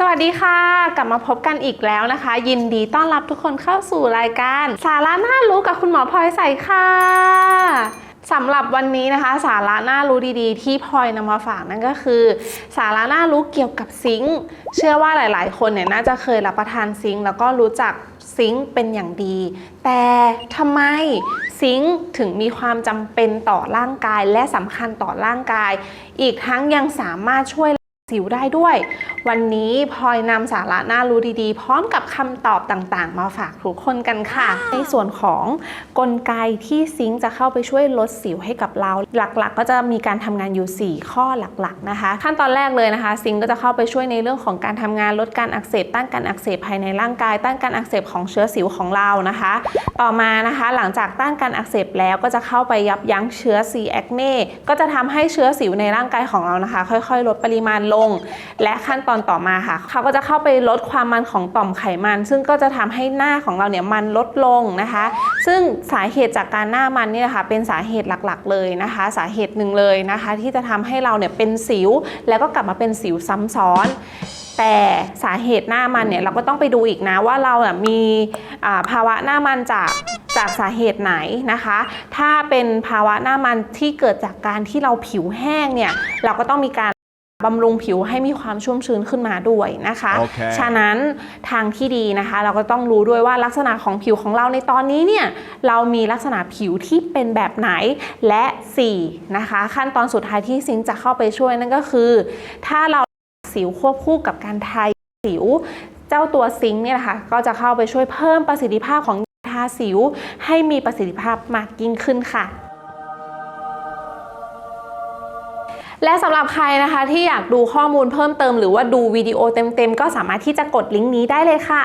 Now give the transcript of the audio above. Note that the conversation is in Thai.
สวัสดีค่ะ กลับมาพบกันอีกแล้วนะคะ ยินดีต้อนรับทุกคนเข้าสู่รายการ สาระน่ารู้กับคุณหมอพลอยใส่ค่ะสำหรับวันนี้นะคะ สาระน่ารู้ดีๆ ที่พลอยนำมาฝากนั่นก็คือ สาระน่ารู้เกี่ยวกับซิงค์เชื่อว่าหลายๆ คนเนี่ยน่าจะเคยรับประทานซิงค์แล้วก็รู้จักซิงค์เป็นอย่างดี แต่ทำไมซิงค์ถึงมีความจำเป็นต่อร่างกาย และสำคัญต่อร่างกาย อีกทั้งยังสามารถช่วย สิวได้ด้วย วันนี้พลอยนำสาระน่ารู้ดีๆ พร้อมกับคำตอบต่างๆ มาฝากทุกคนกันค่ะ ในส่วนของกลไกที่ซิงค์จะเข้าไปช่วยลดสิวให้กับเรา หลักๆ ก็จะมีการทำงานอยู่ 4 ข้อหลักๆนะคะ ขั้นตอนแรกเลยนะคะ ซิงค์ก็จะเข้าไปช่วยในเรื่องของการทำงานลดการอักเสบต้านการอักเสบภายในร่างกาย ต้านการอักเสบของเชื้อสิวของเรานะคะ ต่อมานะคะ หลังจากต้านการอักเสบแล้วก็จะเข้าไปยับยั้งเชื้อ C. acne ก็จะทำให้เชื้อสิวในร่างกายของเรานะคะ ค่อยๆ ลดปริมาณลงและขั้นตอนต่อมาค่ะ เขาก็จะเข้าไปลดความมันของต่อมไขมัน ซึ่งก็จะทำให้หน้าของเราเนี่ยมันลดลงนะคะ ซึ่งสาเหตุจากการหน้ามันเนี่ยนะคะเป็นสาเหตุหลักๆ เลยนะคะ สาเหตุหนึ่งเลยนะคะ ที่จะทำให้เราเนี่ยเป็นสิว แล้วก็กลับมาเป็นสิวซ้ำซ้อนแต่สาเหตุหน้ามันเนี่ยเราก็ต้องไปดูอีกนะว่าเราอะมีภาวะหน้ามันจากจากสาเหตุไหนนะคะ ถ้าเป็นภาวะหน้ามันที่เกิดจากการที่เราผิวแห้งเนี่ยเราก็ต้องมีการ บำรุงผิวให้มีความชุ่มชื้นขึ้นมาด้วยนะคะโอเคฉะนั้นทางที่ดีนะคะ เราก็ต้องรู้ด้วยว่าลักษณะของผิวของเราในตอนนี้เนี่ยเรามีลักษณะผิวที่เป็นแบบไหนและ 4 นะคะ ขั้นตอนสุดท้ายที่ซิงค์จะเข้าไปช่วยนั่นก็คือ ถ้าเราสิวควบคู่กับการทาสิว เจ้าตัวซิงค์เนี่ยนะคะก็จะเข้าไปช่วยเพิ่มประสิทธิภาพของยาทาสิว ให้มีประสิทธิภาพมากยิ่งขึ้นค่ะ และสำหรับใครนะคะที่อยากดูข้อมูลเพิ่มเติมหรือว่าดูวิดีโอเต็มๆ ก็สามารถที่จะกดลิงก์นี้ได้เลยค่ะ